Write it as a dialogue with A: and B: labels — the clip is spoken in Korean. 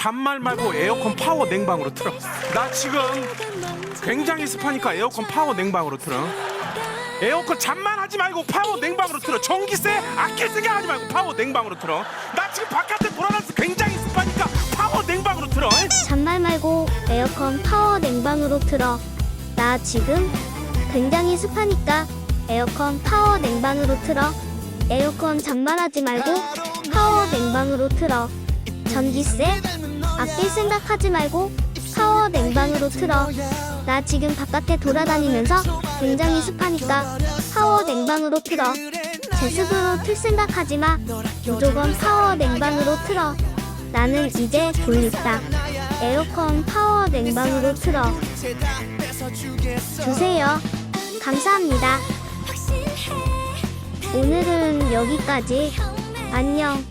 A: 잔말 말고 에어컨 파워 냉방으로 틀어. 나 지금 굉장히 습하니까 에어컨 파워 냉방으로 틀어. 에어컨 잠만 하지 말고 파워 냉방으로 틀어. 전기세 아낄 생각 하지 말고 파워 냉방으로 틀어. 나 지금 바깥에 돌아다녀서 굉장히 습하니까 파워 냉방으로 틀어.
B: 잔말 말고 에어컨 파워 냉방으로 틀어. 나 지금 굉장히 습하니까 에어컨 파워 냉방으로 틀어. 에어컨 잔말하지 말고 파워 냉방으로 틀어. 전기세 아낄 생각하지 말고 파워 냉방으로 틀어. 나 지금 바깥에 돌아다니면서 굉장히 습하니까 파워 냉방으로 틀어. 제습으로 틀 생각하지 마. 무조건 파워 냉방으로 틀어. 나는 이제 졸립다. 에어컨 파워 냉방으로 틀어. 주세요. 감사합니다. 오늘은 여기까지. 안녕.